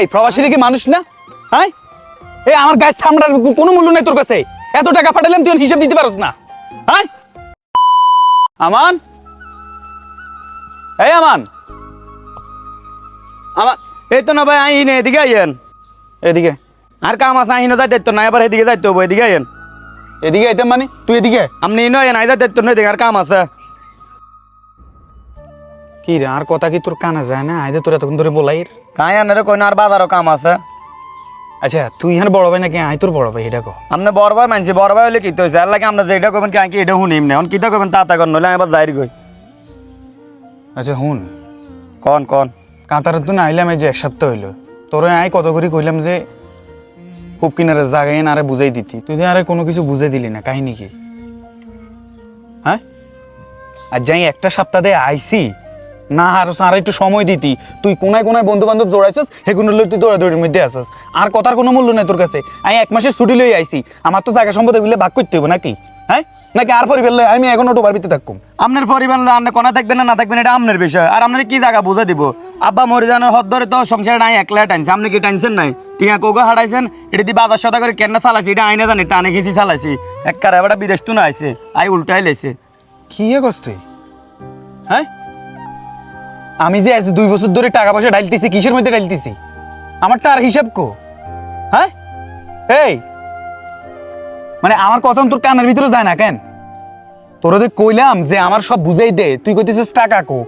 এই প্রবাসীরা কি মানুষ না? হ্যাঁ এই আমার গাছ সামড়ার কোনো মূল্য নাই তোর কাছে। এত টাকা পাঠালাম তুই হিসাব দিতে পারস না। হ্যাঁ আমান? এই আমান? আমার এই তো না ভাই আইন এদিকে আইয়েন। এদিকে? আর কাম আছে আইন যাই দায়িত্ব নাই আবার এদিকে যাইতে হব এদিকে আইয়েন। এদিকে আইতাম মানে? তুই এদিকে? আপনি ইনো আইন আইদার দায়িত্ব নেই এদিকে আর কাম আছে। কি রে আর কথা কি তোর কানে যায় না? আইদে তোর এতক্ষণ ধরে বলাই কাই আনারে কই না আর বাজারও কাম আছে। আচ্ছা তুই এখানে বড় ভাই নাকি? আই তোর বড় ভাই এটা কো আপনি বড় ভাই মানছি বড় ভাই হলে কি তো আর লাগে আমরা যেটা করবেন কি আঁকি এটা শুনিম না? কিটা করবেন তা তা করেন নইলে আমি আবার যাই গই আচ্ছা হুন কন কন। কাতার তুই না আইলাম এই যে এক সপ্তাহ হইল। তোর আই কত করে কইলাম যে খুব কিনারে জাগাই আরে বুঝাই দিতি। তুই তো আরে কোনো কিছু বুঝাই দিলি না কাহিনী কি? হ্যাঁ? আর যাই একটা সপ্তাহ দিয়ে আইসি না আর আর একটু সময় দিতি। তুই কোনায় কোনায় বন্ধু বান্ধব জোড়াইছস সেগুলো লই তুই দৌড়াদৌড়ির মধ্যে আসস আর কথার কোনো মূল্য নেই তোর কাছে। আমি এক মাসের ছুটি লই আইসি আমার তো জায়গা সম্পদ এগুলো ভাগ করতে হবে নাকি? হ্যাঁ? নাকি আর পরিবার লই আমি এখন ওটু বাড়িতে থাকুম আপনার পরিবার আপনি কোনা থাকবেন না না থাকবেন এটা আপনার বিষয়। আর আপনার কি জায়গা বুঝে দিব? আব্বা মরে জানার হদ ধরে তো সংসারে নাই একলা টানছে আপনি কি টেনশন নাই? টিয়া কোগা হারাইছেন এটা দিয়ে বাজার সদা করে কেন চালাইছি? এটা আইনা জানি টানে ঘেঁচি চালাইছি। এক কারে এবার বিদেশ তো না আইছে আই উল্টাই লেছে। কি এ করছ তুই? হ্যাঁ? আমি যে আজ দুই বছর ধরে টাকা পয়সা ঢালতেছি কিসের মধ্যে ঢালতেছি আমার টার হিসাব কো। হ্যাঁ? এই! মানে আমার কথা তোর কানের ভিতরে যায় না কেন? তোর ওদের কইলাম যে আমার সব বুঝাই দে, তুই কইতেছিস টাকা কো।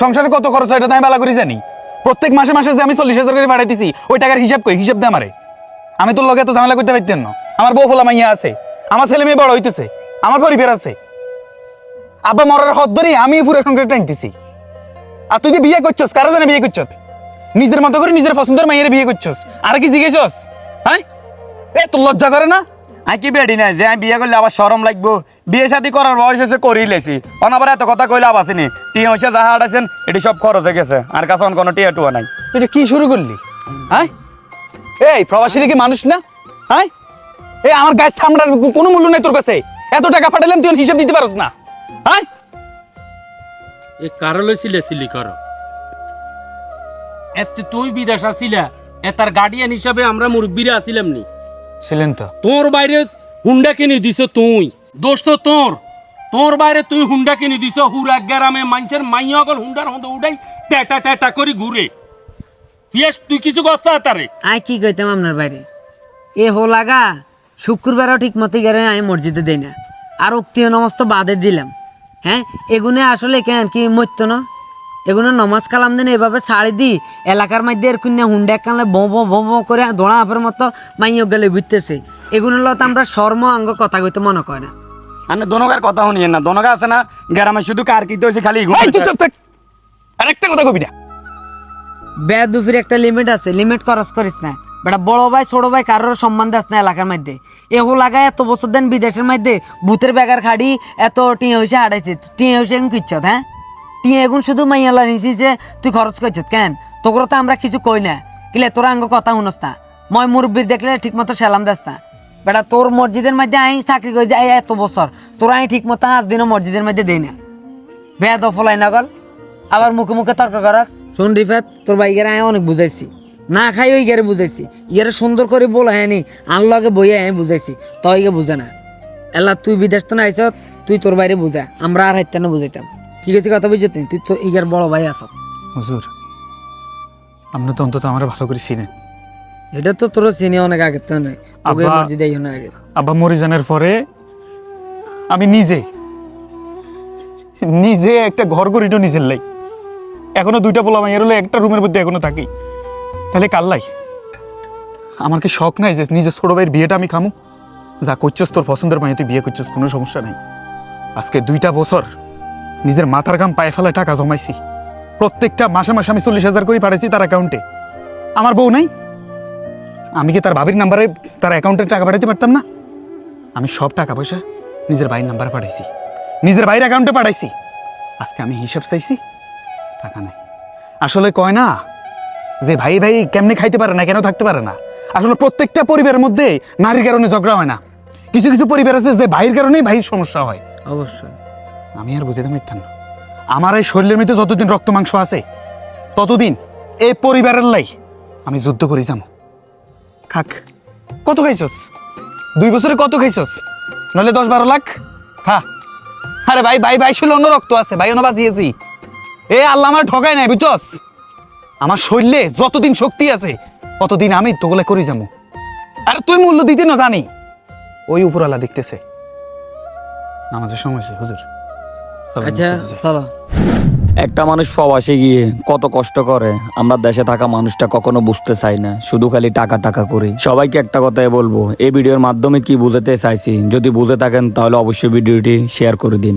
সংসারে কত খরচ হয় এটা আমি ভালো করে জানি। প্রত্যেক মাসে মাসে যে আমি চল্লিশ হাজার করে বাড়াইতেছি ওই টাকার হিসাব কই? হিসাব দে আমারে। আমি তোর লগে তো ঝামেলা করতে পারতেন না। আমার বউ ফোলা মাইয়া আছে, আমার ছেলে মেয়ে বড় হইতেছে, আমার পরিবার আছে। আব্বা মরার হদ ধরে আমি পুরো সংসার টানতেছি আর তুই যে বিয়ে করছস কারা জানে বিয়ে করছস? নিজের মতো করে নিজের পছন্দের মাইয়ের বিয়ে করছস। আর কি জিজ্ঞেসস? হ্যাঁ? এ তোর লজ্জা করে না? আমি কি বেডি নাই যে আমি বিয়ে করলে আবার সরম লাগবো? বিয়ে শাদি করার বয়স হয়েছে লেছি। অন আবার এত কথা কইলে আবার আসেনি টিয়া হয়েছে যা হারাইছেন এটি সব খরচ হয়ে গেছে। আর কাছে অন কোনো টিয়া টুয়া নাই। এটা কি শুরু করলি? হ্যাঁ? এই প্রবাসীরা কি মানুষ না? হ্যাঁ? এই আমার গাছ সামড়ার কোনো মূল্য নাই তোর কাছে। এত টাকা পাঠালাম তুই হিসাব দিতে পারস না। হ্যাঁ? এ কারও লইছিলে সিলি করো এত তুই বিদেশ আসিলা এতার গার্ডিয়ান হিসাবে আমরা মুরব্বীরা আসিলাম নি। ছিলেন তো। তোর বাইরে হুন্ডা কিনে দিছ তুই। দোষ তো তোর তোর বাইরে তুই হুন্ডা কিনে দিছ। হুরা গ্রামে মানুষের মাইয়া অকল হুন্ডার মধ্যে উঠাই টেটা টেটা করে ঘুরে। পিয়াস তুই কিছু করছা তারে? আই কি কইতাম আপনার বাইরে? এ হোলাগা শুক্রবারও ঠিক মতো গেলে আমি মসজিদে দেই না। আর উক্তীয় নমাজ তো বাদে দিলাম। হ্যাঁ? এগুনে আসলে কেন? কি মরতো না? এগুলো নমাজ কালাম দিন এভাবে ছাড়ি দি এলাকার মধ্যে এরকম হুন্ডা কানলে বো বো বো বো করে দোড়া আপের মতো মাইয় গেলে ঘুরতেছে। এগুলো তো আমরা শর্ম অঙ্গ কথা কইতে মনে করে না। আর দোনকার কথা শুনিয়েন না। দোনকা আছে না? গ্রামে শুধু কার কিতে হয়েছে খালি এই তুই ঘুমাইছে। চুপ। থাক। আর একটা কথা কবি না। বেদুফির একটা লিমিট আছে। লিমিট খরচ করিস না। বেটা বড় ভাই, ছোট ভাই কারোর সম্মান দাস না এলাকার মধ্যে? এহো লাগায় এত বছর দেন বিদেশের মধ্যে ভূতের বেগার খাড়ি, এত টিয়া হয়েছে হারাইছে টিয়া হয়েছে এখন কিচ্ছত হ্যাঁ? টিয়া এখন শুধু মাইয়ালা যে তুই খরচ করছিস কেন? তোর তো আমরা কিছু কই না। কিলে তোরা আঙ্গ কথা শুনস না। মই মুরব্বীর দেখলে ঠিক মতো সেলাম দাস না। বেটা তোর মসজিদের মধ্যে আই চাকরি করে যাই এত বছর। তোরা আমি ঠিক মতো আজ দিনও মসজিদের মধ্যে দেই না। বেদ ফলাই না গল আবার মুখে মুখে তর্ক করাস। শোন রিফাত, তোর বাইকের আমি অনেক বুঝাইছি। না খাই ওই গেরে বুঝাইছি। ইয়ারে সুন্দর করে বল হ্যাঁ নি আল্লাহকে বইয়ে আমি বুঝাইছি তইকে বুঝে না। এলা তুই বিদেশ তো না আইস তুই তোর বাইরে বুঝা আমরা আর হাইতে না বুঝাইতাম। ঠিক আছে কথা বুঝতে তুই তো ইগার বড় ভাই আস হুজুর আপনি তো অন্তত আমার ভালো করে চিনেন। এটা তো তোর চিনি অনেক আগে তো নয়। আব্বা- আব্বা মরিজানের পরে আমি নিজে নিজে একটা ঘর করিটো নিজের লাই। এখনও দুইটা পোলা মাইয়ার হলে একটা রুমের মধ্যে এখনও থাকি। তাহলে কাল্লাই আমার কি শখ নাই যে নিজের ছোট ভাইয়ের বিয়েটা আমি খামু? যা করছস তোর পছন্দের মাইয়া, তুই বিয়ে করছস, কোনো সমস্যা নাই। আজকে দুইটা বছর নিজের মাথার গাম পায়ে ফেলায় টাকা জমাইছি। প্রত্যেকটা মাসে মাসে আমি চল্লিশ হাজার করে পাঠাইছি তার অ্যাকাউন্টে আমার বউ নাই? আমি কি তার বাবির নাম্বারে তার অ্যাকাউন্টে টাকা পাঠাতে পারতাম না? আমি সব টাকা পয়সা নিজের ভাইয়ের নাম্বারে পাঠাইছি। নিজের ভাইয়ের অ্যাকাউন্টে পাঠাইছি। আজকে আমি হিসাব চাইছি, টাকা নাই। আসলে কয় না যে ভাই ভাই কেমনে খাইতে পারে না কেন থাকতে পারে না? আসলে প্রত্যেকটা পরিবারের মধ্যে নারীর কারণে ঝগড়া হয় না। কিছু কিছু পরিবার আছে যে ভাইয়ের কারণেই ভাইয়ের সমস্যা হয়। অবশ্যই। আমি আর বুঝিতে পারতাম না। আমার এই শরীরের মধ্যে যতদিন রক্ত মাংস আছে ততদিন এই পরিবারের লাই আমি যুদ্ধ করি যাম খাক কত খাইছস? দুই বছরে কত খাইছস? নলে দশ বারো লাখ? খা। আরে ভাই ভাই ভাই শুলে অন্য রক্ত আছে ভাই অন্য বাজিয়েছি। এ আল্লাহ আমার ঠকায় নাই বুঝছস? আমার শরীরে যতদিন শক্তি আছে ততদিন আমি তোগুলা করি যাব আর তুই মূল্য দিতে না জানি। ওই উপরওয়ালা দেখতেছে। নামাজের সময় হয়েছে হুজুর। আচ্ছা চলো একটা মানুষ প্রবাসে গিয়ে কত কষ্ট করে আমরা দেশে থাকা মানুষটা কখনো বুঝতে চাই না শুধু খালি টাকা টাকা করি। সবাইকে একটা কথাই বলব এই ভিডিওর মাধ্যমে কি বুঝাতে চাইছি যদি বুঝে থাকেন তাহলে অবশ্যই ভিডিওটি শেয়ার করে দিন।